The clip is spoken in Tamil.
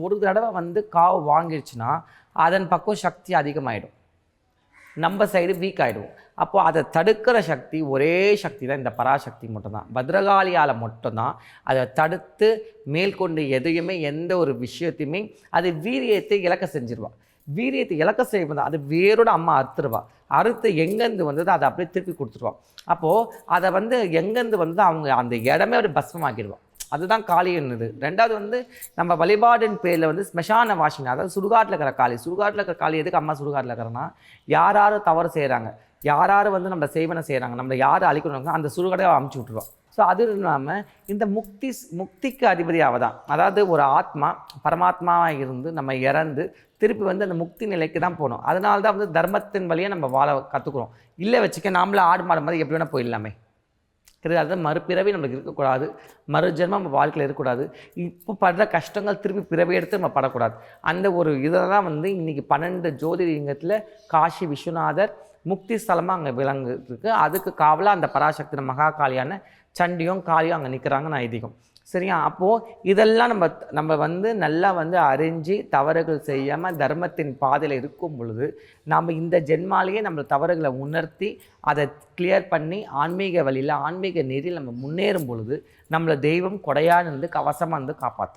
ஒரு தடவை வந்து காவு வாங்கிடுச்சுன்னா அதன் பக்கம் சக்தி அதிகமாகிடும் நம்ம சைடு வீக் ஆகிடுவோம் அப்போது அதை தடுக்கிற சக்தி ஒரே சக்தி தான் இந்த பராசக்தி மட்டும்தான். பத்ரகாளியால் மட்டும்தான் அதை தடுத்து மேற்கொண்டு எதையுமே எந்த ஒரு விஷயத்தையுமே அது வீரியத்தை இழக்க செஞ்சிருவா. வீரியத்தை இழக்க செய்வது அது வேரோட அம்மா அறுத்துருவா. அறுத்து எங்கேருந்து வந்தது அதை அப்படியே திருப்பி கொடுத்துருவான் அப்போது அதை வந்து எங்கேருந்து வந்து அவங்க அந்த இடமே ஒரு பஸ்மமாக்கிடுவான் அதுதான் காளின்னுது ரெண்டாவது வந்து நம்ம வழிபாடின் பேரில் வந்து ஸ்மசான வாஷிங் அதாவது சுடுகாட்டில் இருக்கிற காளி. சுடுகாட்டில் இருக்கிற காளி எதுக்கு அம்மா சுடுகாட்டில் இருக்கிறனா யார் யார் தவறு செய்கிறாங்க யார் யார் வந்து நம்ம சேவனை செய்கிறாங்க நம்மளை யார் அழிக்கணுங்க அந்த சுடுகாட்டை அமுச்சு விட்ருவோம் ஸோ அது இல்லாமல் இந்த முக்தி முக்திக்கு அதிபதி தான் அதாவது ஒரு ஆத்மா பரமாத்மாவாக இருந்து நம்ம இறந்து திருப்பி வந்து அந்த முக்தி நிலைக்கு தான் போகணும். அதனால தான் வந்து தர்மத்தின் வழியாக நம்ம வாழ கற்றுக்குறோம் இல்லை வச்சுக்க நாமளே ஆடு மாடு மாதிரி எப்படி வேணால் போயிடலாமே. கிடையாது அதாவது மறுபிறவி நம்மளுக்கு இருக்கக்கூடாது. மறு ஜென்மம் நம்ம வாழ்க்கையில் இருக்கக்கூடாது. இப்போ படுற கஷ்டங்கள் திருப்பி பிறவி எடுத்து நம்ம படக்கூடாது. அந்த ஒரு இதெல்லாம் தான் வந்து இன்றைக்கி பன்னெண்டு ஜோதிலிங்கத்தில் காஷி விஸ்வநாதர் முக்தி ஸ்தலமாக அங்கே விளங்குறதுக்கு அதுக்கு காவலாக அந்த பராசக்தி மகா காளியான சண்டியும் காளியும் அங்கே நிற்கிறாங்க நான் ஐதீகம். சரியா? அப்போது இதெல்லாம் நம்ம நம்ம வந்து நல்லா வந்து அறிஞ்சு தவறுகள் செய்யாமல் தர்மத்தின் பாதையில் இருக்கும் பொழுது நாம் இந்த ஜென்மாலேயே நம்ம தவறுகளை உணர்த்தி அதை கிளியர் பண்ணி ஆன்மீக வழியில் ஆன்மீக நெறியில் நம்ம முன்னேறும் பொழுது நம்மளை தெய்வம் கொடையாக இருந்து கவசமாக இருந்து காப்பாற்றும்